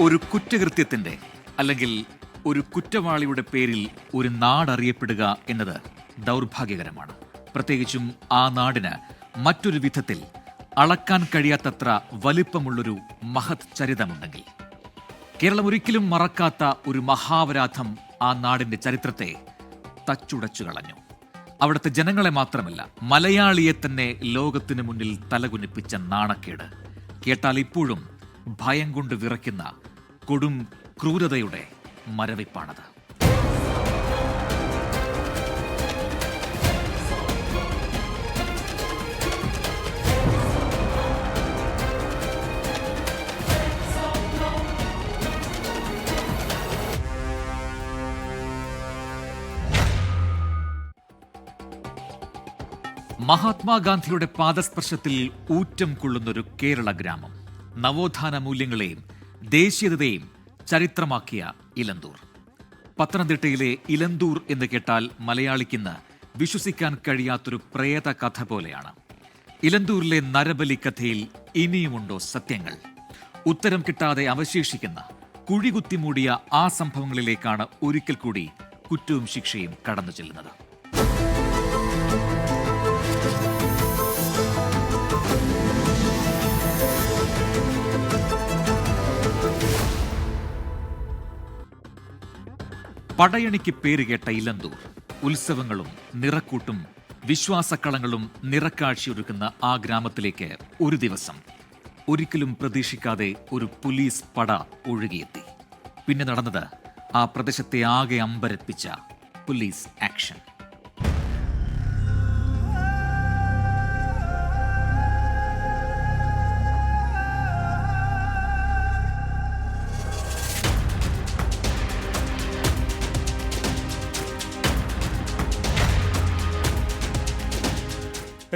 ഒരു കുറ്റകൃത്യത്തിന്റെ അല്ലെങ്കിൽ ഒരു കുറ്റവാളിയുടെ പേരിൽ ഒരു നാടറിയപ്പെടുക എന്നത് ദൗർഭാഗ്യകരമാണ്. പ്രത്യേകിച്ചും ആ നാടിന് മറ്റൊരു വിധത്തിൽ അളക്കാൻ കഴിയാത്തത്ര വലിപ്പമുള്ളൊരു മഹത് ചരിതമുണ്ടെങ്കിൽ. കേരളം ഒരിക്കലും മറക്കാത്ത ഒരു മഹാപരാധം ആ നാടിന്റെ ചരിത്രത്തെ തച്ചുടച്ചു കളഞ്ഞു അവിടുത്തെ ജനങ്ങളെ മാത്രമല്ല മലയാളിയെ തന്നെ ലോകത്തിനു മുന്നിൽ തലകുനിപ്പിച്ച നാണക്കേട്. കേട്ടാൽ ഇപ്പോഴും ഭയം കൊണ്ട് വിറയ്ക്കുന്ന കൊടും ക്രൂരതയുടെ മരവിപ്പാണത്. മഹാത്മാഗാന്ധിയുടെ പാദസ്പർശത്തിൽ ഊറ്റം കൊള്ളുന്നൊരു കേരള ഗ്രാമം. നവോത്ഥാന മൂല്യങ്ങളെയും ദേശീയതയെയും ചരിത്രമാക്കിയ ഇലന്തൂർ. പത്തനംതിട്ടയിലെ ഇലന്തൂർ എന്ന് കേട്ടാൽ മലയാളിക്കിന്ന് വിശ്വസിക്കാൻ കഴിയാത്തൊരു പ്രേത കഥ പോലെയാണ്. ഇലന്തൂരിലെ നരബലി കഥയിൽ ഇനിയുമുണ്ടോ സത്യങ്ങൾ? ഉത്തരം കിട്ടാതെ അവശേഷിക്കുന്ന കുഴികുത്തി മൂടിയ ആ സംഭവങ്ങളിലേക്കാണ് ഒരിക്കൽ കൂടി കുറ്റവും ശിക്ഷയും കടന്നു ചെല്ലുന്നത് പടയണിക്ക് പേരുകേട്ട ഇലന്തൂർ ഉത്സവങ്ങളും നിറക്കൂട്ടും വിശ്വാസക്കളങ്ങളും നിറക്കാഴ്ചയൊരുക്കുന്ന ആ ഗ്രാമത്തിലേക്ക് ഒരു ദിവസം ഒരിക്കലും പ്രതീക്ഷിക്കാതെ ഒരു പോലീസ് പട ഒഴുകിയെത്തി. പിന്നെ നടന്നത് ആ പ്രദേശത്തെ ആകെ അമ്പരപ്പിച്ച പോലീസ് ആക്ഷൻ.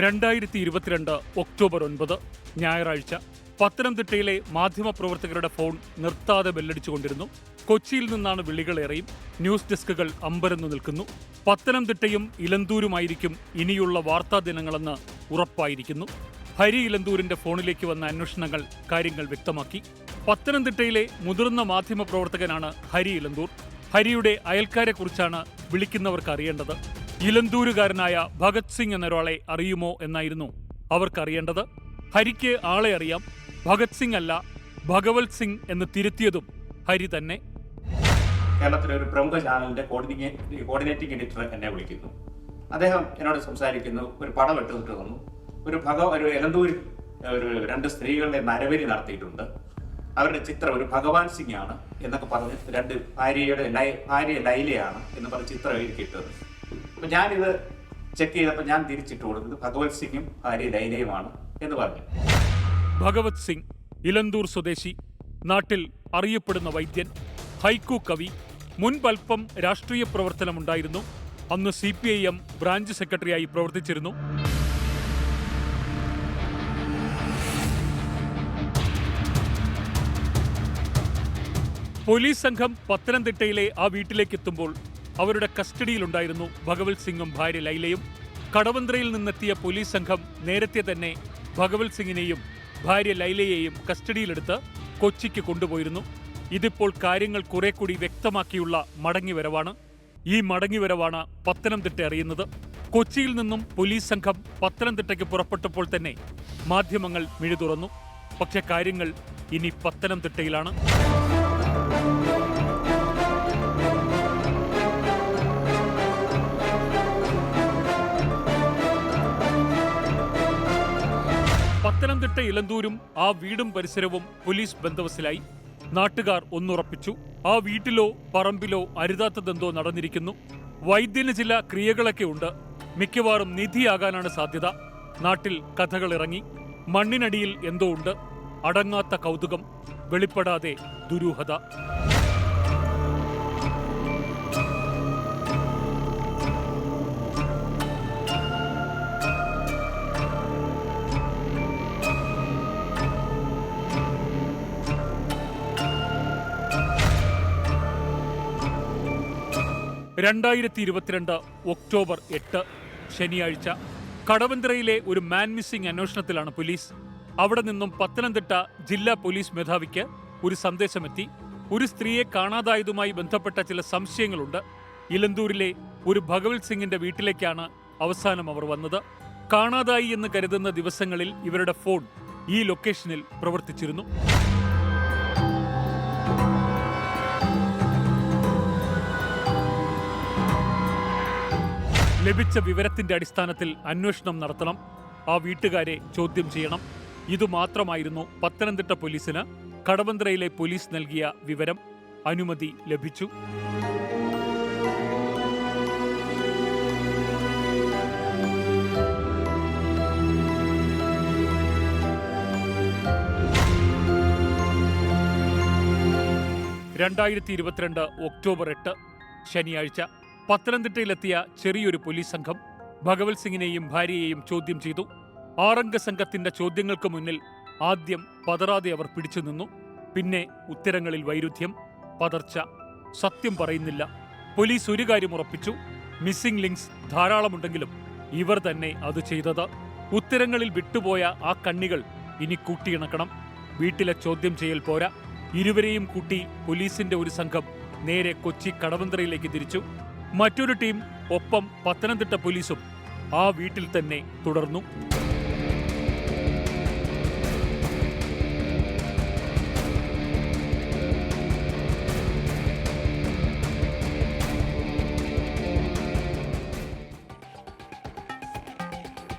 രണ്ടായിരത്തി ഇരുപത്തിരണ്ട് ഒക്ടോബർ ഒൻപത് ഞായറാഴ്ച. പത്തനംതിട്ടയിലെ മാധ്യമപ്രവർത്തകരുടെ ഫോൺ നിർത്താതെ ബെല്ലടിച്ചുകൊണ്ടിരുന്നു. കൊച്ചിയിൽ നിന്നാണ് വിളികളേറെയും ന്യൂസ് ഡെസ്കുകൾ അമ്പരന്നു നിൽക്കുന്നു. പത്തനംതിട്ടയും ഇലന്തൂരുമായിരിക്കും ഇനിയുള്ള വാർത്താ ദിനങ്ങളെന്ന് ഉറപ്പായിരിക്കുന്നു. ഹരി ഇലന്തൂരിന്റെ ഫോണിലേക്ക് വന്ന അന്വേഷണങ്ങൾ കാര്യങ്ങൾ വ്യക്തമാക്കി. പത്തനംതിട്ടയിലെ മുതിർന്ന മാധ്യമപ്രവർത്തകനാണ് ഹരി ഇലന്തൂർ. ഹരിയുടെ അയൽക്കാരെക്കുറിച്ചാണ് വിളിക്കുന്നവർക്ക് അറിയേണ്ടത്. ഇലന്തൂരുകാരനായ ഭഗത് സിംഗ് എന്നൊരാളെ അറിയുമോ എന്നായിരുന്നു അവർക്കറിയേണ്ടത്. ഹരിക്ക് ആളെ അറിയാം. ഭഗത് സിംഗ് അല്ല ഭഗവത് സിംഗ് എന്ന് തിരുത്തിയതും ഹരി തന്നെ. കേരളത്തിലെ ഒരു പ്രമുഖ ചാനലിന്റെ കോർഡിനേറ്റിംഗ് എഡിറ്റർ എന്നെ വിളിക്കുന്നു. അദ്ദേഹം എന്നോട് സംസാരിക്കുന്നു ഒരു പടം ഇട്ടിട്ട് തന്നു ഒരു ഭഗവ ഒരു എലന്തൂരിൽ ഒരു രണ്ട് സ്ത്രീകളുടെ നരവേലി നടത്തിയിട്ടുണ്ട്. അവരുടെ ചിത്രം ഒരു ഭഗവാൻ സിംഗ് ആണ് എന്നൊക്കെ പറഞ്ഞ് രണ്ട് ഭാര്യയുടെ ഭാര്യ ലൈലയാണ് എന്ന് പറഞ്ഞ് ചിത്രം എഴുതിയിട്ടത് അപ്പൊ ഞാനിത് ചെക്ക് ചെയ്തപ്പോൾ ഞാൻ തിരിച്ചിട്ട് കൊടുത്തത് ഭഗവത് സിംഗും ഭാര്യ ലൈനയുമാണ് എന്ന് പറഞ്ഞു. ഭഗവത് സിംഗ് ഇലന്തൂർ സ്വദേശി നാട്ടിൽ അറിയപ്പെടുന്ന വൈദ്യൻ ഹൈക്കു കവി മുൻപൽപ്പം രാഷ്ട്രീയ പ്രവർത്തനമുണ്ടായിരുന്നു അന്ന് C P I M branch സെക്രട്ടറിയായി പ്രവർത്തിച്ചിരുന്നു. പോലീസ് സംഘം പത്തനംതിട്ടയിലെ ആ വീട്ടിലേക്ക് എത്തുമ്പോൾ അവരുടെ കസ്റ്റഡിയിലുണ്ടായിരുന്നു ഭഗവത് സിംഗും ഭാര്യ ലൈലയും. കടവന്ത്രയിൽ നിന്നെത്തിയ പോലീസ് സംഘം നേരത്തെ തന്നെ ഭഗവത് സിംഗിനെയും ഭാര്യ ലൈലയെയും കസ്റ്റഡിയിലെടുത്ത് കൊച്ചിക്ക് കൊണ്ടുപോയിരുന്നു. ഇതിപ്പോൾ കാര്യങ്ങൾ കുറെ കൂടി വ്യക്തമാക്കിയുള്ള മടങ്ങിവരവാണ്. ഈ മടങ്ങിവരവാണ് പത്തനംതിട്ട അറിയുന്നത്. കൊച്ചിയിൽ നിന്നും പോലീസ് സംഘം പത്തനംതിട്ടയ്ക്ക് പുറപ്പെട്ടപ്പോൾ തന്നെ മാധ്യമങ്ങൾ മിഴി തുറന്നു പക്ഷെ കാര്യങ്ങൾ ഇനി പത്തനംതിട്ടയിലാണ്. പത്തനംതിട്ട ഇലന്തൂരും ആ വീടും പരിസരവും പോലീസ് ബന്ധവസിലായി നാട്ടുകാർ ഒന്നുറപ്പിച്ചു. ആ വീട്ടിലോ പറമ്പിലോ അരുതാത്തതെന്തോ നടന്നിരിക്കുന്നു. വൈദ്യന് ചില ക്രിയകളൊക്കെ ഉണ്ട്. മിക്കവാറും നിധിയാകാനാണ് സാധ്യത. നാട്ടിൽ കഥകൾ ഇറങ്ങി മണ്ണിനടിയിൽ എന്തോ ഉണ്ട്. അടങ്ങാത്ത കൗതുകം. വെളിപ്പെടാതെ ദുരൂഹത. രണ്ടായിരത്തി ഇരുപത്തിരണ്ട് ഒക്ടോബർ എട്ട് ശനിയാഴ്ച. കടവന്ത്രയിലെ ഒരു മാൻ മിസ്സിംഗ് അന്വേഷണത്തിലാണ് പോലീസ്. അവിടെ നിന്നും പത്തനംതിട്ട ജില്ലാ പോലീസ് മേധാവിക്ക് ഒരു സന്ദേശമെത്തി. ഒരു സ്ത്രീയെ കാണാതായതുമായി ബന്ധപ്പെട്ട ചില സംശയങ്ങളുണ്ട്. ഇലന്തൂരിലെ ഒരു ഭഗവത് സിംഗിന്റെ വീട്ടിലേക്കാണ് അവസാനം അവർ വന്നത്. കാണാതായി എന്ന് കരുതുന്ന ദിവസങ്ങളിൽ ഇവരുടെ ഫോൺ ഈ ലൊക്കേഷനിൽ പ്രവർത്തിച്ചിരുന്നു. ലഭിച്ച വിവരത്തിന്റെ അടിസ്ഥാനത്തിൽ അന്വേഷണം നടത്തണം. ആ വീട്ടുകാരെ ചോദ്യം ചെയ്യണം. ഇതുമാത്രമായിരുന്നു പത്തനംതിട്ട പോലീസിന് കടവന്ത്രയിലെ പോലീസ് നൽകിയ വിവരം. അനുമതി ലഭിച്ചു. രണ്ടായിരത്തി ഇരുപത്തിരണ്ട് ഒക്ടോബർ എട്ട് ശനിയാഴ്ച. പത്തനംതിട്ടയിലെത്തിയ ചെറിയൊരു പോലീസ് സംഘം ഭഗവത് സിംഗിനെയും ഭാര്യയെയും ചോദ്യം ചെയ്തു. ആറംഗ സംഘത്തിന്റെ ചോദ്യങ്ങൾക്ക് മുന്നിൽ ആദ്യം പതറാതെ അവർ പിടിച്ചു നിന്നു. പിന്നെ ഉത്തരങ്ങളിൽ വൈരുദ്ധ്യം പതർച്ച. സത്യം പറയുന്നില്ല. പോലീസ് ഒരു കാര്യം ഉറപ്പിച്ചു. മിസ്സിംഗ് ലിങ്ക്സ് ധാരാളമുണ്ടെങ്കിലും ഇവർ തന്നെ അത് ചെയ്തത്. ഉത്തരങ്ങളിൽ വിട്ടുപോയ ആ കണ്ണികൾ ഇനി കൂട്ടിയിണക്കണം. വീട്ടിലെ ചോദ്യം ചെയ്യൽ പോരാ. ഇരുവരെയും കൂട്ടി പോലീസിന്റെ ഒരു സംഘം നേരെ കൊച്ചി കടവന്ത്രയിലേക്ക് തിരിച്ചു. മറ്റൊരു ടീം ഒപ്പം പത്തനംതിട്ട പോലീസും ആ വീട്ടിൽ തന്നെ തുടർന്നു.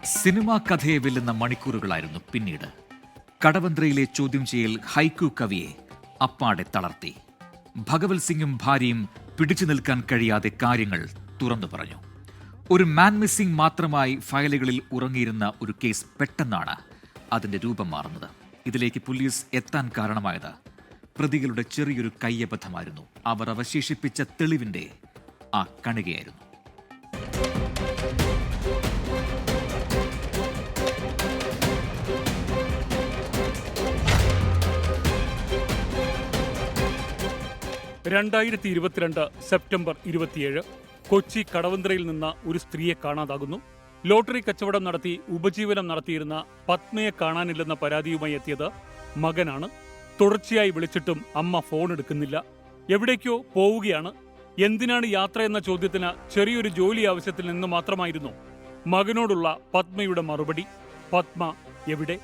സിനിമാ കഥയെ വെല്ലുന്ന മണിക്കൂറുകളായിരുന്നു പിന്നീട്. കടവന്ത്രയിലെ ചോദ്യം ചെയ്യൽ ഹൈക്കു കവിയെ അപ്പാടെ തളർത്തി. ഭഗവത് സിംഗും ഭാര്യയും പിടിച്ചു നിൽക്കാൻ കഴിയാതെ കാര്യങ്ങൾ തുറന്നു പറഞ്ഞു. ഒരു മാൻ മിസ്സിംഗ് മാത്രമായി ഫയലുകളിൽ ഉറങ്ങിയിരുന്ന ഒരു കേസ് പെട്ടെന്നാണ് അതിന്റെ രൂപം മാറുന്നത്. ഇതിലേക്ക് പോലീസ് എത്താൻ കാരണമായത് പ്രതികളുടെ ചെറിയൊരു കയ്യബദ്ധമായിരുന്നു. അവർ അവശേഷിപ്പിച്ച തെളിവിന്റെ ആ കണികയായിരുന്നു. രണ്ടായിരത്തി ഇരുപത്തിരണ്ട് സെപ്റ്റംബർ ഇരുപത്തിയേഴ് കൊച്ചി കടവന്ത്രയിൽ നിന്ന് ഒരു സ്ത്രീയെ കാണാതാകുന്നു. ലോട്ടറി കച്ചവടം നടത്തി ഉപജീവനം നടത്തിയിരുന്ന പത്മയെ കാണാനില്ലെന്ന പരാതിയുമായി എത്തിയത് മകനാണ്. തുടർച്ചയായി വിളിച്ചിട്ടും അമ്മ ഫോൺ എടുക്കുന്നില്ല. എവിടേക്കോ പോവുകയാണ്. എന്തിനാണ് യാത്ര എന്ന ചോദ്യത്തിന് ചെറിയൊരു ജോലി ആവശ്യത്തിൽ നിന്ന് മാത്രമായിരുന്നു മകനോടുള്ള പത്മയുടെ മറുപടി. പത്മ എവിടെ?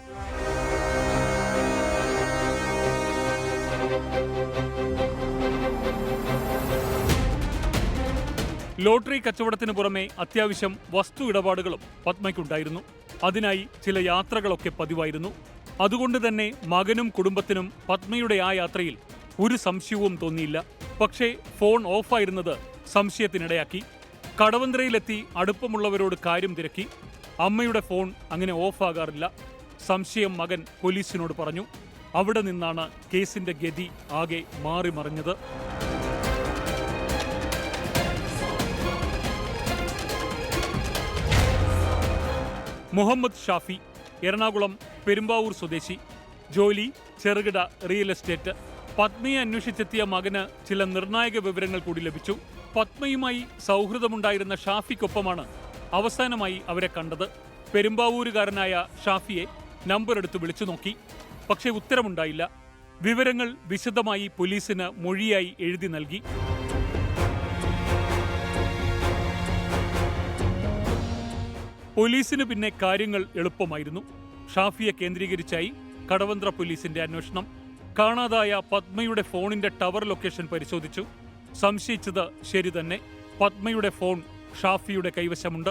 ലോട്ടറി കച്ചവടത്തിന് പുറമെ അത്യാവശ്യം വസ്തു ഇടപാടുകളും പത്മയ്ക്കുണ്ടായിരുന്നു. അതിനായി ചില യാത്രകളൊക്കെ പതിവായിരുന്നു. അതുകൊണ്ട് തന്നെ മകനും കുടുംബത്തിനും പത്മയുടെ ആ യാത്രയിൽ ഒരു സംശയവും തോന്നിയില്ല. പക്ഷേ ഫോൺ ഓഫായിരുന്നത് സംശയത്തിനിടയാക്കി. കടവന്ത്രയിലെത്തി അടുപ്പമുള്ളവരോട് കാര്യം തിരക്കി. അമ്മയുടെ ഫോൺ അങ്ങനെ ഓഫാകാറില്ല. സംശയം മകൻ പോലീസിനോട് പറഞ്ഞു. അവിടെ നിന്നാണ് കേസിന്റെ ഗതി ആകെ മാറി മുഹമ്മദ് ഷാഫി എറണാകുളം പെരുമ്പാവൂർ സ്വദേശി. ജോലി ചെറുകിട റിയൽ എസ്റ്റേറ്റ് പത്മയെ അന്വേഷിച്ചെത്തിയ മകന് ചില നിർണായക വിവരങ്ങൾ കൂടി ലഭിച്ചു. പത്മയുമായി സൗഹൃദമുണ്ടായിരുന്ന ഷാഫിക്കൊപ്പമാണ് അവസാനമായി അവരെ കണ്ടത്. പെരുമ്പാവൂരുകാരനായ ഷാഫിയെ നമ്പർ എടുത്ത് വിളിച്ചു നോക്കി. പക്ഷേ ഉത്തരമുണ്ടായില്ല. വിവരങ്ങൾ വിശദമായി പോലീസിന് മൊഴിയായി എഴുതി നൽകി. പോലീസിന് പിന്നെ കാര്യങ്ങൾ എളുപ്പമായിരുന്നു. ഷാഫിയെ കേന്ദ്രീകരിച്ചായി കടവന്ത്ര പോലീസിന്റെ അന്വേഷണം. കാണാതായ പത്മയുടെ ഫോണിന്റെ ടവർ ലൊക്കേഷൻ പരിശോധിച്ചു. സംശയിച്ചത് ശരി തന്നെ. പത്മയുടെ ഫോൺ ഷാഫിയുടെ കൈവശമുണ്ട്.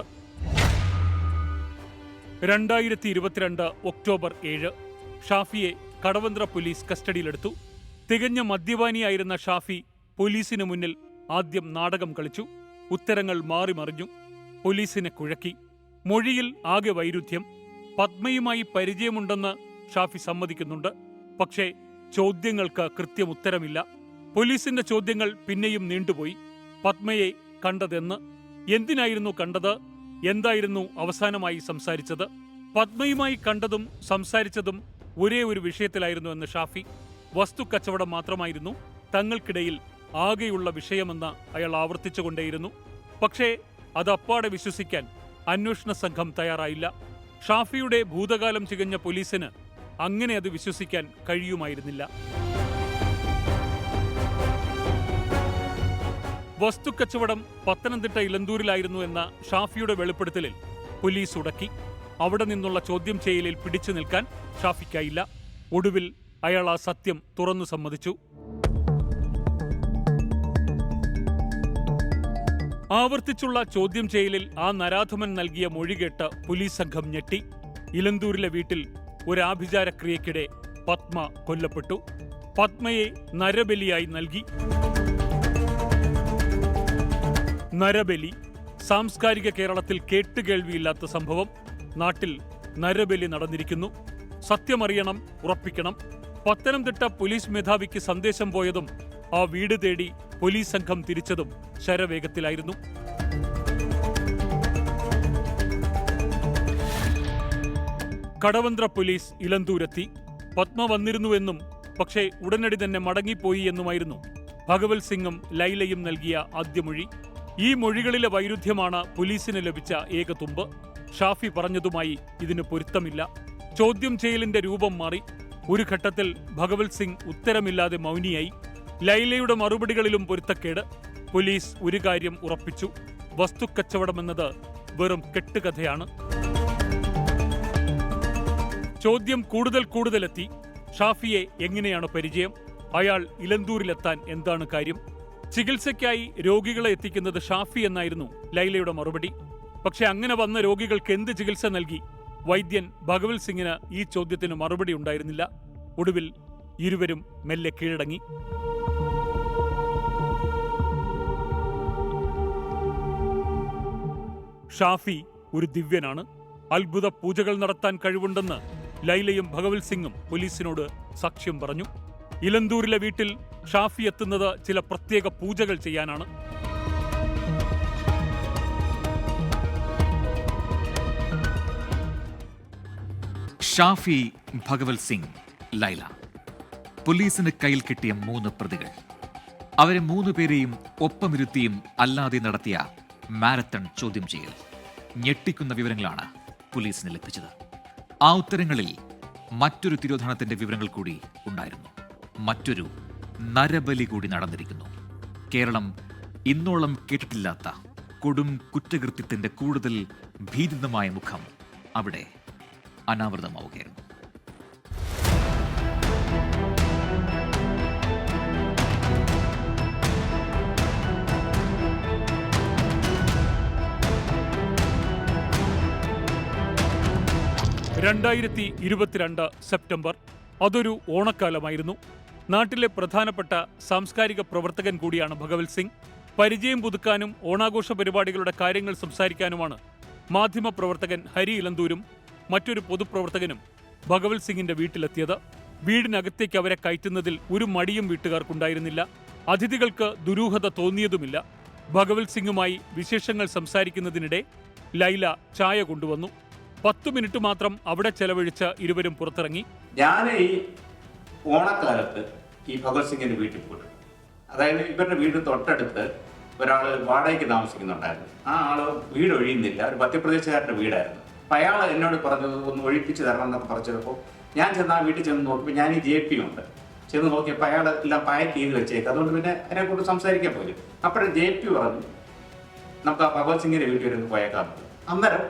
രണ്ടായിരത്തി ഇരുപത്തിരണ്ട് ഒക്ടോബർ ഏഴ്. ഷാഫിയെ കടവന്ത്ര പോലീസ് കസ്റ്റഡിയിലെടുത്തു. തികഞ്ഞ മദ്യപാനിയായിരുന്ന ഷാഫി പോലീസിനു മുന്നിൽ ആദ്യം നാടകം കളിച്ചു. ഉത്തരങ്ങൾ മാറി മറിഞ്ഞു പോലീസിനെ കുഴക്കി. മൊഴിയിൽ ആകെ വൈരുദ്ധ്യം പത്മയുമായി പരിചയമുണ്ടെന്ന് ഷാഫി സമ്മതിക്കുന്നുണ്ട്. പക്ഷേ ചോദ്യങ്ങൾക്ക് കൃത്യം ഉത്തരമില്ല. പോലീസിന്റെ ചോദ്യങ്ങൾ പിന്നെയും നീണ്ടുപോയി. പത്മയെ കണ്ടതെന്ന് എന്തിനായിരുന്നു കണ്ടത് എന്തായിരുന്നു അവസാനമായി സംസാരിച്ചത്? പത്മയുമായി കണ്ടതും സംസാരിച്ചതും ഒരേ ഒരു വിഷയത്തിലായിരുന്നു എന്ന് ഷാഫി. വസ്തു കച്ചവടം മാത്രമായിരുന്നു തങ്ങൾക്കിടയിൽ ആകെയുള്ള വിഷയമെന്ന് അയാൾ ആവർത്തിച്ചുകൊണ്ടേയിരുന്നു. പക്ഷേ അത് അപ്പാടെ വിശ്വസിക്കാൻ അന്വേഷണ സംഘം തയ്യാറായില്ല. ഷാഫിയുടെ ഭൂതകാലം ചികഞ്ഞ പോലീസിന് അങ്ങനെ അത് വിശ്വസിക്കാൻ കഴിയുമായിരുന്നില്ല. വസ്തുക്കച്ചവടം പത്തനംതിട്ട ഇലന്തൂരിലായിരുന്നു എന്ന ഷാഫിയുടെ വെളിപ്പെടുത്തലിൽ പോലീസ് ഉടക്കി. അവിടെ നിന്നുള്ള ചോദ്യം ചെയ്യലിൽ പിടിച്ചു നിൽക്കാൻ ഷാഫിക്കായില്ല. ഒടുവിൽ അയാൾ ആ സത്യം തുറന്നു സമ്മതിച്ചു. ആവർത്തിച്ചുള്ള ചോദ്യം ചെയ്യലിൽ ആ നരാധമൻ നൽകിയ മൊഴി കേട്ട് പോലീസ് സംഘം ഞെട്ടി. ഇലന്തൂരിലെ വീട്ടിൽ ഒരാഭിചാരക്രിയക്കിടെ പത്മ കൊല്ലപ്പെട്ടു. പത്മയെ നരബലിയായി നൽകി. നരബലി സാംസ്കാരിക കേരളത്തിൽ കേട്ടുകേൾവിയില്ലാത്ത സംഭവം. നാട്ടിൽ നരബലി നടന്നിരിക്കുന്നു. സത്യമറിയണം ഉറപ്പിക്കണം. പത്തനംതിട്ട പോലീസ് മേധാവിക്ക് സന്ദേശം പോയതും ആ വീട് തേടി പോലീസ് സംഘം തിരിച്ചതും ശരവേഗത്തിലായിരുന്നു. കടവന്ത്ര പോലീസ് ഇലന്തൂരെത്തി പത്മ വന്നിരുന്നുവെന്നും പക്ഷേ ഉടനടി തന്നെ മടങ്ങിപ്പോയി എന്നുമായിരുന്നു. ഭഗവത് സിംഗും ലൈലയും നൽകിയ ആദ്യ മൊഴി. ഈ മൊഴികളിലെ വൈരുദ്ധ്യമാണ് പോലീസിന് ലഭിച്ച ഏക തുമ്പ്. ഷാഫി പറഞ്ഞതുമായി ഇതിന് പൊരുത്തമില്ല. ചോദ്യം ചെയ്യലിന്റെ രൂപം മാറി. ഒരു ഘട്ടത്തിൽ ഭഗവത് സിംഗ് ഉത്തരമില്ലാതെ മൗനിയായി. ലൈലയുടെ മറുപടികളിലും പൊരുത്തക്കേട്. പോലീസ് ഒരു കാര്യം ഉറപ്പിച്ചു. വസ്തുക്കച്ചവടമെന്നത് വെറും കെട്ടുകഥയാണ്. ചോദ്യം കൂടുതൽ കൂടുതലെത്തി. ഷാഫിയെ എങ്ങനെയാണ് പരിചയം? അയാൾ ഇലന്തൂരിലെത്താൻ എന്താണ് കാര്യം? ചികിത്സയ്ക്കായി രോഗികളെ എത്തിക്കുന്നത് ഷാഫി എന്നായിരുന്നു ലൈലയുടെ മറുപടി. പക്ഷെ അങ്ങനെ വന്ന രോഗികൾക്ക് എന്ത് ചികിത്സ നൽകി? വൈദ്യൻ ഭഗവത് സിംഗിന് ഈ ചോദ്യത്തിന് മറുപടി ഉണ്ടായിരുന്നില്ല. ഒടുവിൽ ഇരുവരും മെല്ലെ കീഴടങ്ങി. ഷാഫി ഒരു ദിവ്യനാണ്. അത്ഭുത പൂജകൾ നടത്താൻ കഴിവുണ്ടെന്ന് ലൈലയും ഭഗവത് സിംഗും പോലീസിനോട് സാക്ഷ്യം പറഞ്ഞു. ഇലന്തൂരിലെ വീട്ടിൽ ഷാഫി എത്തുന്നത് ചില പ്രത്യേക പൂജകൾ ചെയ്യാനാണ്. ഷാഫി ഭഗവത് സിംഗ് ലൈല. പോലീസിന് കയ്യിൽ കിട്ടിയ മൂന്ന് പ്രതികൾ. അവരെ മൂന്ന് പേരെയും ഒപ്പമിരുത്തിയും അല്ലാതെ നടത്തിയ മാരത്തൺ ചോദ്യം ചെയ്യൽ. ഞെട്ടിക്കുന്ന വിവരങ്ങളാണ് പോലീസിന് ലഭിച്ചത്. ആ ഉത്തരങ്ങളിൽ മറ്റൊരു തിരോധാനത്തിന്റെ വിവരങ്ങൾ കൂടി ഉണ്ടായിരുന്നു. മറ്റൊരു നരബലി കൂടി നടന്നിരിക്കുന്നു. കേരളം ഇന്നോളം കേട്ടിട്ടില്ലാത്ത കൊടും കുറ്റകൃത്യത്തിന്റെ കൂടുതൽ ഭീതിതമായ മുഖം അവിടെ അനാവൃതമാവുകയായിരുന്നു. രണ്ടായിരത്തി ഇരുപത്തിരണ്ട് സെപ്റ്റംബർ അതൊരു ഓണക്കാലമായിരുന്നു. നാട്ടിലെ പ്രധാനപ്പെട്ട സാംസ്കാരിക പ്രവർത്തകൻ കൂടിയാണ് ഭഗവത് സിംഗ്. പരിചയം പുതുക്കാനും ഓണാഘോഷ പരിപാടികളുടെ കാര്യങ്ങൾ സംസാരിക്കാനുമാണ് മാധ്യമപ്രവർത്തകൻ ഹരി ഇലന്തൂരും മറ്റൊരു പൊതുപ്രവർത്തകനും ഭഗവത് സിംഗിന്റെ വീട്ടിലെത്തിയത്. വീടിനകത്തേക്ക് അവരെ കയറ്റുന്നതിൽ ഒരു മടിയും വീട്ടുകാർക്കുണ്ടായിരുന്നില്ല. അതിഥികൾക്ക് ദുരൂഹത തോന്നിയതുമില്ല. ഭഗവത് സിംഗുമായി വിശേഷങ്ങൾ സംസാരിക്കുന്നതിനിടെ ലൈല ചായ കൊണ്ടുവന്നു. പത്തു മിനിറ്റ് മാത്രം അവിടെ ചെലവഴിച്ച് ഇരുവരും പുറത്തിറങ്ങി. ഞാൻ ഈ ഓണക്കാലത്ത് ഈ ഭഗത് സിംഗിന്റെ വീട്ടിൽ പോയിട്ടുണ്ട് അതായത് ഇവരുടെ വീട് തൊട്ടടുത്ത് ഒരാൾ വാടകയ്ക്ക് താമസിക്കുന്നുണ്ടായിരുന്നു. ആ ആൾ വീട് ഒഴിയുന്നില്ല. ഒരു മധ്യപ്രദേശുകാരുടെ വീടായിരുന്നു. അപ്പൊ അയാൾ എന്നോട് പറഞ്ഞത് ഒന്ന് ഒഴിപ്പിച്ച് തരണം എന്നൊക്കെ പറഞ്ഞപ്പോൾ ഞാൻ ചെന്ന് ആ വീട്ടിൽ ചെന്ന് നോക്കിയപ്പോൾ ഞാൻ ഈ ജെ പി ഉണ്ട്. ചെന്ന് നോക്കിയപ്പോൾ അയാൾ എല്ലാം പാക്ക് ചെയ്ത് വെച്ചേക്ക്. അതുകൊണ്ട് പിന്നെ അതിനെ കൊണ്ട് സംസാരിക്കാൻ പോലും അപ്പോഴും ജെ പി പറഞ്ഞു നമുക്ക് ആ ഭഗവത് സിംഗിന്റെ വീട്ടിൽ വരെ ഒന്ന് പോയേക്കാം അന്നേരം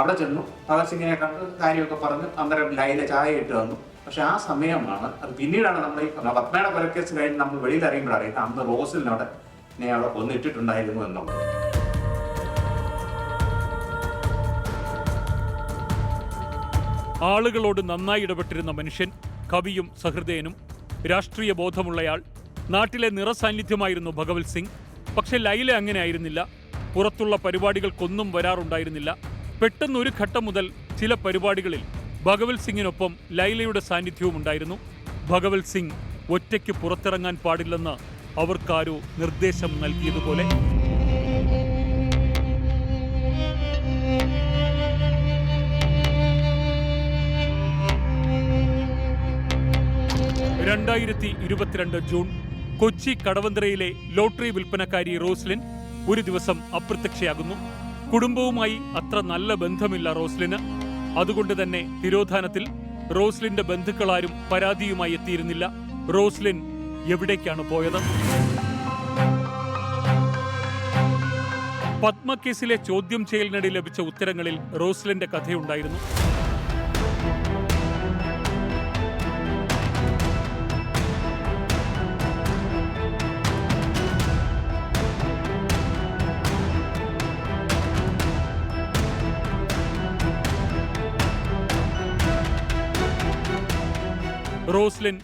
അവിടെ ചെന്നു. ഭഗത് സിംഗിനെ കണ്ട് കാര്യമൊക്കെ പറഞ്ഞ് അന്നേരം ലൈല ചായ ഇട്ട് തന്നു. പക്ഷെ ആ സമയമാണ് അത് പിന്നീടാണ് നമ്മൾ ഈ പത്മയുടെ കൊലക്കേസ് കഴിഞ്ഞ് നമ്മൾ വെളിയിൽ അറിയുമ്പോൾ അറിയുന്നത് അന്ന് റോസിലിനോട് നീ അവിടെ കൊന്നിട്ടിട്ടുണ്ടായിരുന്നു എന്നുള്ളത്. ആളുകളോട് നന്നായി ഇടപെട്ടിരുന്ന മനുഷ്യൻ കവിയും സഹൃദയനും രാഷ്ട്രീയ ബോധമുള്ളയാൾ നാട്ടിലെ നിറസാന്നിധ്യമായിരുന്നു ഭഗവത് സിംഗ് പക്ഷെ ലൈല അങ്ങനെ ആയിരുന്നില്ല. പുറത്തുള്ള പരിപാടികൾക്കൊന്നും വരാറുണ്ടായിരുന്നില്ല. പെട്ടെന്ന് ഒരു ഘട്ടം മുതൽ ചില പരിപാടികളിൽ ഭഗവത് സിംഗിനൊപ്പം ലൈലയുടെ സാന്നിധ്യവും ഉണ്ടായിരുന്നു. ഭഗവത് സിംഗ് ഒറ്റയ്ക്ക് പുറത്തിറങ്ങാൻ പാടില്ലെന്ന് അവർക്കാരോ നിർദ്ദേശം നൽകിയതുപോലെ. രണ്ടായിരത്തി ഇരുപത്തിരണ്ട് ജൂൺ കൊച്ചി കടവന്ത്രയിലെ ലോട്ടറി വിൽപ്പനക്കാരി റോസ്ലിൻ ഒരു ദിവസം അപ്രത്യക്ഷയാകുന്നു. കുടുംബവുമായി അത്ര നല്ല ബന്ധമില്ല റോസ്ലിന്. അതുകൊണ്ട് തന്നെ തിരോധാനത്തിൽ റോസ്ലിന്റെ ബന്ധുക്കളാരും പരാതിയുമായി എത്തിയിരുന്നില്ല. റോസ്ലിൻ എവിടേക്കാണ് പോയത്? പത്മ കേസിലെ ചോദ്യം ചെയ്യലിനിടെ ലഭിച്ച ഉത്തരങ്ങളിൽ റോസ്ലിന്റെ കഥയുണ്ടായിരുന്നു. റോസ്ലിൻ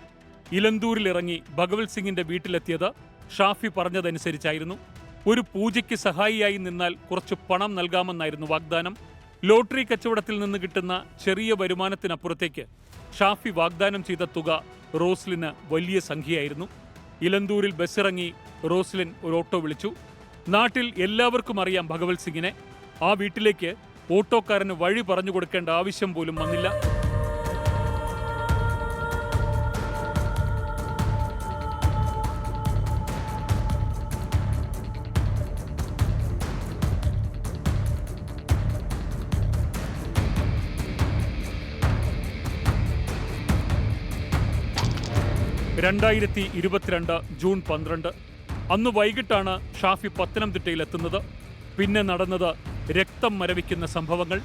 ഇലന്തൂരിലിറങ്ങി ഭഗവത് സിംഗിന്റെ വീട്ടിലെത്തിയത് ഷാഫി പറഞ്ഞതനുസരിച്ചായിരുന്നു. ഒരു പൂജയ്ക്ക് സഹായിയായി നിന്നാൽ കുറച്ച് പണം നൽകാമെന്നായിരുന്നു വാഗ്ദാനം. ലോട്ടറി കച്ചവടത്തിൽ നിന്ന് കിട്ടുന്ന ചെറിയ വരുമാനത്തിനപ്പുറത്തേക്ക് ഷാഫി വാഗ്ദാനം ചെയ്ത തുക റോസ്ലിന് വലിയ സംഖ്യയായിരുന്നു. ഇലന്തൂരിൽ ബസ്സിറങ്ങി റോസ്ലിൻ ഒരു ഓട്ടോ വിളിച്ചു. നാട്ടിൽ എല്ലാവർക്കും അറിയാം ഭഗവത് സിംഗിനെ. ആ വീട്ടിലേക്ക് ഓട്ടോക്കാരന് വഴി പറഞ്ഞു കൊടുക്കേണ്ട ആവശ്യം പോലും വന്നില്ല. രണ്ടായിരത്തി ഇരുപത്തിരണ്ട് ജൂൺ പന്ത്രണ്ട്. അന്ന് വൈകിട്ടാണ് ഷാഫി പത്തനംതിട്ടയിലെത്തുന്നത്. പിന്നെ നടന്നത് രക്തം മരവിക്കുന്ന സംഭവങ്ങൾ.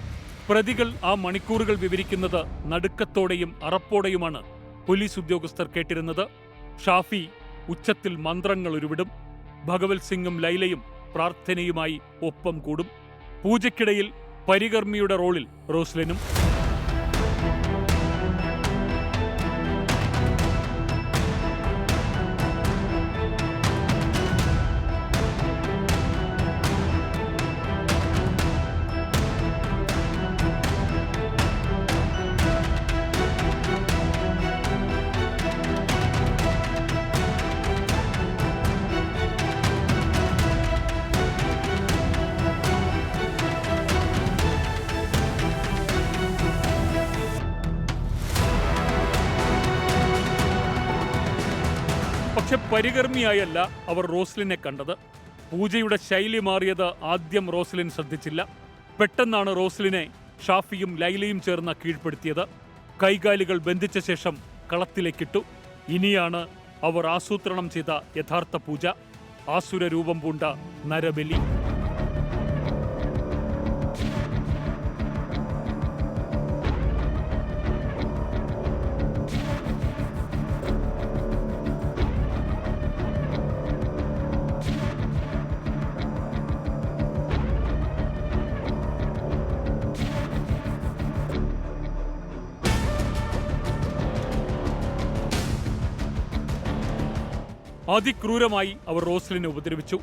പ്രതികൾ ആ മണിക്കൂറുകൾ വിവരിക്കുന്നത് നടുക്കത്തോടെയും അറപ്പോടെയുമാണ് പോലീസ് ഉദ്യോഗസ്ഥർ കേട്ടിരുന്നത്. ഷാഫി ഉച്ചത്തിൽ മന്ത്രങ്ങൾ ഉരുവിടും. ഭഗവത് സിംഗും ലൈലയും പ്രാർത്ഥനയുമായി ഒപ്പം കൂടും. പൂജയ്ക്കിടയിൽ പരികർമ്മിയുടെ റോളിൽ റോസ്ലിനും പക്ഷെ പരികർമ്മിയായല്ല അവർ റോസ്ലിനെ കണ്ടത്. പൂജയുടെ ശൈലി മാറിയത് ആദ്യം റോസ്ലിൻ ശ്രദ്ധിച്ചില്ല. പെട്ടെന്നാണ് റോസ്ലിനെ ഷാഫിയും ലൈലയും ചേർന്ന് കീഴ്പ്പെടുത്തിയത്. കൈകാലുകൾ ബന്ധിച്ച ശേഷം കളത്തിലേക്കിട്ടു. ഇനിയാണ് അവർ ആസൂത്രണം ചെയ്ത യഥാർത്ഥ പൂജ. ആസുര രൂപം പൂണ്ട നരബലി. അതിക്രൂരമായി അവർ റോസ്ലിനെ ഉപദ്രവിച്ചു.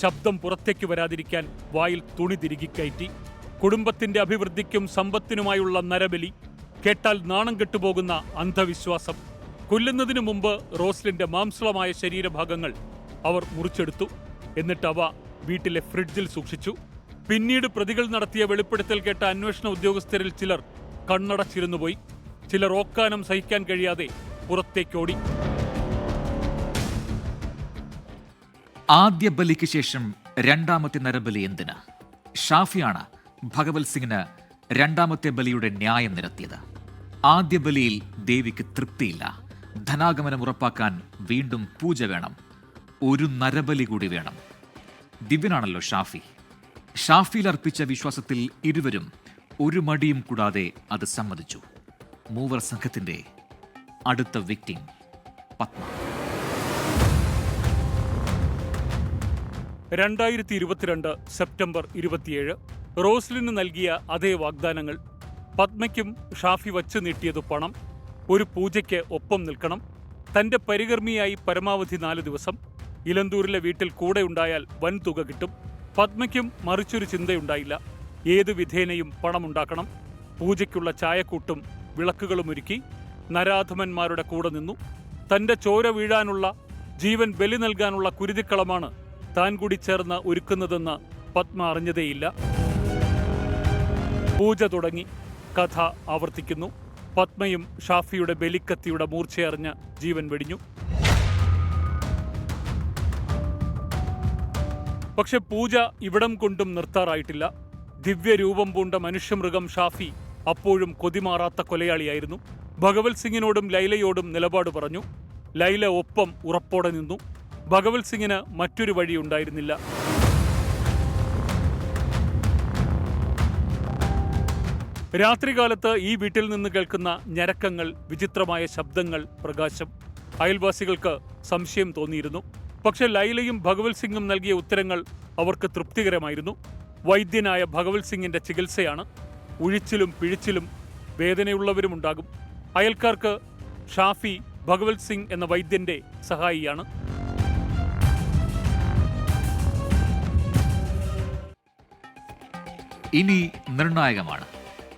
ശബ്ദം പുറത്തേക്ക് വരാതിരിക്കാൻ വായിൽ തുണി തിരുകി കയറ്റി. കുടുംബത്തിന്റെ അഭിവൃദ്ധിക്കും സമ്പത്തിനുമായുള്ള നരബലി കേട്ടാൽ നാണം കെട്ടുപോകുന്ന അന്ധവിശ്വാസം. കൊല്ലുന്നതിനു മുമ്പ് റോസ്ലിന്റെ മാംസളമായ ശരീരഭാഗങ്ങൾ അവർ മുറിച്ചെടുത്തു. എന്നിട്ട് അവ വീട്ടിലെ ഫ്രിഡ്ജിൽ സൂക്ഷിച്ചു. പിന്നീട് പ്രതികൾ നടത്തിയ വെളിപ്പെടുത്തൽ കേട്ട അന്വേഷണ ഉദ്യോഗസ്ഥരിൽ ചിലർ കണ്ണടച്ചിരുന്നുപോയി. ചിലർ ഓക്കാനം സഹിക്കാൻ കഴിയാതെ പുറത്തേക്കോടി. ആദ്യ ബലിക്ക് ശേഷം രണ്ടാമത്തെ നരബലി എന്തിന്? ഷാഫിയാണ് ഭഗവത് സിംഗിന് രണ്ടാമത്തെ ബലിയുടെ ന്യായം നിരത്തിയത്. ആദ്യ ബലിയിൽ ദേവിക്ക് തൃപ്തിയില്ല. ധനാഗമനം ഉറപ്പാക്കാൻ വീണ്ടും പൂജ വേണം. ഒരു നരബലി കൂടി വേണം. ദിവ്യനാണല്ലോ ഷാഫി. ഷാഫിയിൽ അർപ്പിച്ച വിശ്വാസത്തിൽ ഇരുവരും ഒരു മടിയും കൂടാതെ അത് സമ്മതിച്ചു. മൂവർ സംഘത്തിന്റെ അടുത്ത വിക്ടിം പത്മ. രണ്ടായിരത്തി ഇരുപത്തിരണ്ട് സെപ്റ്റംബർ ഇരുപത്തിയേഴ് റോസ്ലിന് നൽകിയ അതേ വാഗ്ദാനങ്ങൾ പത്മയ്ക്കും ഷാഫി വച്ച് നീട്ടിയത് പണം ഒരു പൂജയ്ക്ക് ഒപ്പം നിൽക്കണം തന്റെ പരികർമ്മിയായി പരമാവധി നാല് ദിവസം ഇലന്തൂരിലെ വീട്ടിൽ കൂടെ ഉണ്ടായാൽ വൻ തുക കിട്ടും പത്മയ്ക്കും മറിച്ചൊരു ചിന്തയുണ്ടായില്ല ഏതു വിധേനയും പണമുണ്ടാക്കണം പൂജയ്ക്കുള്ള ചായക്കൂട്ടും വിളക്കുകളും ഒരുക്കി നരാധമന്മാരുടെ കൂടെ നിന്നു തന്റെ ചോര വീഴാനുള്ള ജീവൻ ബലി നൽകാനുള്ള കുരുതിക്കളമാണ് താൻ കൂടി ചേർന്ന് ഒരുക്കുന്നതെന്ന് പത്മ അറിഞ്ഞതേയില്ല. പൂജ തുടങ്ങി. കഥ ആവർത്തിക്കുന്നു. പത്മയും ഷാഫിയുടെ ബലിക്കത്തിയുടെ മൂർച്ചയറിഞ്ഞ് ജീവൻ വെടിഞ്ഞു. പക്ഷെ പൂജ ഇവിടം കൊണ്ടും നിർത്താറായിട്ടില്ല. ദിവ്യരൂപം പൂണ്ട മനുഷ്യമൃഗം ഷാഫി അപ്പോഴും കൊതിമാറാത്ത കൊലയാളിയായിരുന്നു. ഭഗവത് സിംഗിനോടും ലൈലയോടും നിലപാട് പറഞ്ഞു. ലൈല ഒപ്പം ഉറപ്പോടെ നിന്നു. ഭഗവത് സിംഗിന് മറ്റൊരു വഴി ഉണ്ടായിരുന്നില്ല. രാത്രികാലത്ത് ഈ വീട്ടിൽ നിന്ന് കേൾക്കുന്ന ഞരക്കങ്ങൾ വിചിത്രമായ ശബ്ദങ്ങൾ പ്രകാശം. അയൽവാസികൾക്ക് സംശയം തോന്നിയിരുന്നു. പക്ഷെ ലൈലയും ഭഗവത് സിംഗും നൽകിയ ഉത്തരങ്ങൾ അവർക്ക് തൃപ്തികരമായിരുന്നു. വൈദ്യനായ ഭഗവത് സിംഗിന്റെ ചികിത്സയാണ്. ഉഴിച്ചിലും പിഴിച്ചിലും വേദനയുള്ളവരുമുണ്ടാകും അയൽക്കാർക്ക് ഷാഫി ഭഗവത് സിംഗ് എന്ന വൈദ്യന്റെ സഹായിയാണ്. ഇനി നിർണായകമാണ്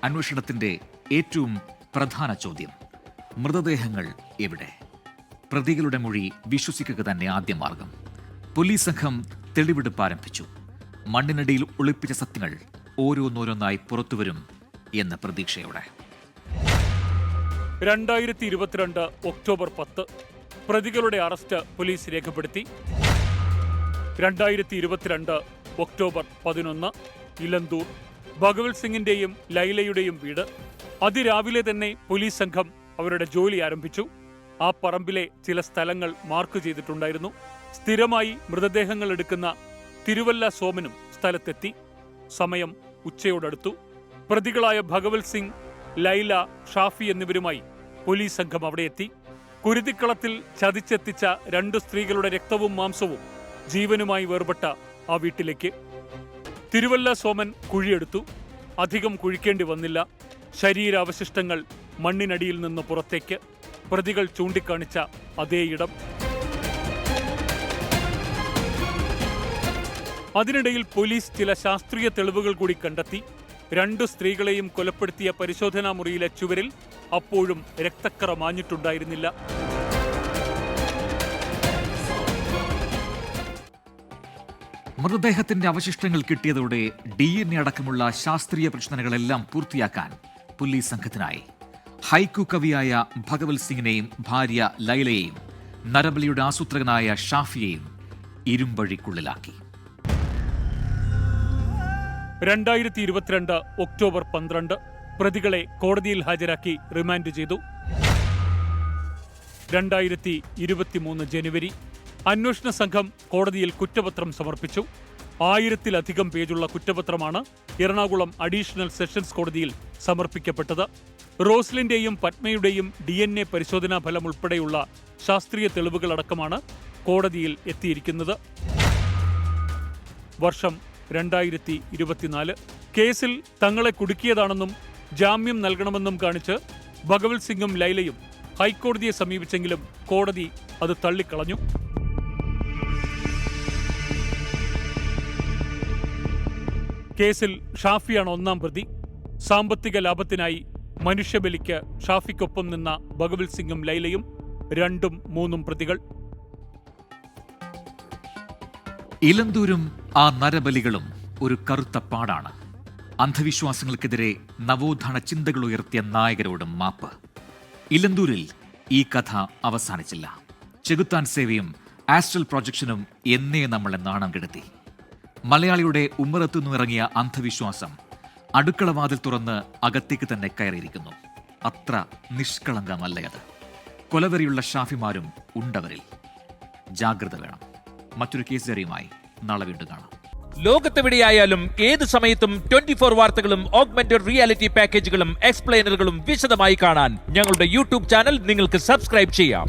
അന്വേഷണത്തിന്റെ ഏറ്റവും പ്രധാന ചോദ്യം. മൃതദേഹങ്ങൾ എവിടെ? പ്രതികളുടെ മൊഴി വിശ്വസിക്കുക തന്നെ ആദ്യ മാർഗം. പോലീസ് സംഘം തെളിവെടുപ്പ് ആരംഭിച്ചു. മണ്ണിനടിയിൽ ഒളിപ്പിച്ച സത്യങ്ങൾ ഓരോന്നോരോന്നായി പുറത്തുവരും എന്ന പ്രതീക്ഷയോടെ. രണ്ടായിരത്തി ഇരുപത്തിരണ്ട് ഒക്ടോബർ പത്ത്. പ്രതികളുടെ അറസ്റ്റ് പോലീസ് രേഖപ്പെടുത്തി. രണ്ടായിരത്തി ഇരുപത്തിരണ്ട് ഒക്ടോബർ പതിനൊന്ന്. ഇലന്തൂർ ഭഗവത് സിംഗിന്റെയും ലൈലയുടെയും വീട്. അതിരാവിലെ തന്നെ പോലീസ് സംഘം അവരുടെ ജോലി ആരംഭിച്ചു. ആ പറമ്പിലെ ചില സ്ഥലങ്ങൾ മാർക്ക് ചെയ്തിട്ടുണ്ടായിരുന്നു. സ്ഥിരമായി മൃതദേഹങ്ങൾ എടുക്കുന്ന തിരുവല്ല സോമനും സ്ഥലത്തെത്തി. സമയം ഉച്ചയോടടുത്തു. പ്രതികളായ ഭഗവത് സിംഗ് ലൈല ഷാഫി എന്നിവരുമായി പോലീസ് സംഘം അവിടെ എത്തി. കുരുതിക്കളത്തിൽ ചതിച്ചെത്തിച്ച രണ്ട് സ്ത്രീകളുടെ രക്തവും മാംസവും ജീവനുമായി വേർപെട്ട ആ വീട്ടിലേക്ക്. തിരുവല്ല സോമൻ കുഴിയെടുത്തു. അധികം കുഴിക്കേണ്ടി വന്നില്ല. ശരീരാവശിഷ്ടങ്ങൾ മണ്ണിനടിയിൽ നിന്ന് പുറത്തേക്ക്. പ്രതികൾ ചൂണ്ടിക്കാണിച്ച അതേ ഇടം. അതിനിടയിൽ പോലീസ് ചില ശാസ്ത്രീയ തെളിവുകൾ കൂടി കണ്ടെത്തി. രണ്ടു സ്ത്രീകളെയും കൊലപ്പെടുത്തിയ പരിശോധനാ മുറിയിലെ ചുവരിൽ അപ്പോഴും രക്തക്കറ മാഞ്ഞിട്ടുണ്ടായിരുന്നില്ല. മൃതദേഹത്തിന്റെ അവശിഷ്ടങ്ങൾ കിട്ടിയതോടെ ഡി എൻ എ അടക്കമുള്ള ശാസ്ത്രീയ പ്രശ്നങ്ങളെല്ലാം പൂർത്തിയാക്കാൻ പോലീസ് സംഘത്തിനായി. ഹൈക്കു കവിയായ ഭഗവത് സിംഗിനെയും ഭാര്യ ലൈലയെയും നരബലിയുടെ ആസൂത്രകനായ ഷാഫിയെയും ഇരുമ്പഴിക്കുള്ളിലാക്കി. രണ്ടായിരത്തി ഇരുപത്തിരണ്ട് ഒക്ടോബർ പന്ത്രണ്ട് പ്രതികളെ കോടതിയിൽ ഹാജരാക്കി റിമാൻഡ് ചെയ്തു. രണ്ടായിരത്തി ഇരുപത്തിമൂന്ന് ജനുവരി അന്വേഷണ സംഘം കോടതിയിൽ കുറ്റപത്രം സമർപ്പിച്ചു. ആയിരത്തിലധികം പേജുള്ള കുറ്റപത്രമാണ് എറണാകുളം അഡീഷണൽ സെഷൻസ് കോടതിയിൽ സമർപ്പിക്കപ്പെട്ടത്. റോസ്ലിന്റെയും പത്മയുടെയും ഡി എൻ എ പരിശോധനാ ഫലം ഉൾപ്പെടെയുള്ള ശാസ്ത്രീയ തെളിവുകളടക്കമാണ് കോടതിയിൽ എത്തിയിരിക്കുന്നത്. വർഷം രണ്ടായിരത്തി ഇരുപത്തിനാല് കേസിൽ തങ്ങളെ കുടുക്കിയതാണെന്നും ജാമ്യം നൽകണമെന്നും കാണിച്ച് ഭഗവത് സിംഗും ലൈലയും ഹൈക്കോടതിയെ സമീപിച്ചെങ്കിലും കോടതി അത് തള്ളിക്കളഞ്ഞു. കേസിൽ ഷാഫിയാണ് ഒന്നാം പ്രതി. സാമ്പത്തിക ലാഭത്തിനായി മനുഷ്യബലിക്ക് ഷാഫിക്കൊപ്പം നിന്ന ഭഗവത് സിംഗും ലൈലയും രണ്ടും മൂന്നും പ്രതികൾ. ഇലന്തൂരും ആ നരബലികളും ഒരു കറുത്ത പാടാണ്. അന്ധവിശ്വാസങ്ങൾക്കെതിരെ നവോത്ഥാന ചിന്തകൾ ഉയർത്തിയ നായകരോടും മാപ്പ്. ഇലന്തൂരിൽ ഈ കഥ അവസാനിച്ചില്ല. ചെകുത്താൻ സേവയും ആസ്ട്രൽ പ്രൊജക്ഷനും എന്നേ നമ്മളെ നാണം കെടുത്തി. മലയാളിയുടെ ഉമ്മറത്തു നിന്നിറങ്ങിയ അന്ധവിശ്വാസം അടുക്കളവാതിൽ തുറന്ന് അകത്തേക്ക് തന്നെ കയറിയിരിക്കുന്നു. അത്ര നിഷ്കളങ്കമല്ല അത് കൊലവെറിയുള്ള ഷാഫിമാരും ഉണ്ടവരിൽ. ജാഗ്രത വേണം. മറ്റൊരു കേസ് ജറിയുമായി നാളെ വീണ്ടും കാണാം. ലോകത്തെവിടെയായാലും ഏത് സമയത്തും ട്വന്റി ഫോർ വാർത്തകളും ഓഗ്മെന്റഡ് റിയാലിറ്റി പാക്കേജുകളും എക്സ്പ്ലെയിനറുകളും വിശദമായി കാണാൻ ഞങ്ങളുടെ യൂട്യൂബ് ചാനൽ നിങ്ങൾക്ക് സബ്സ്ക്രൈബ് ചെയ്യാം.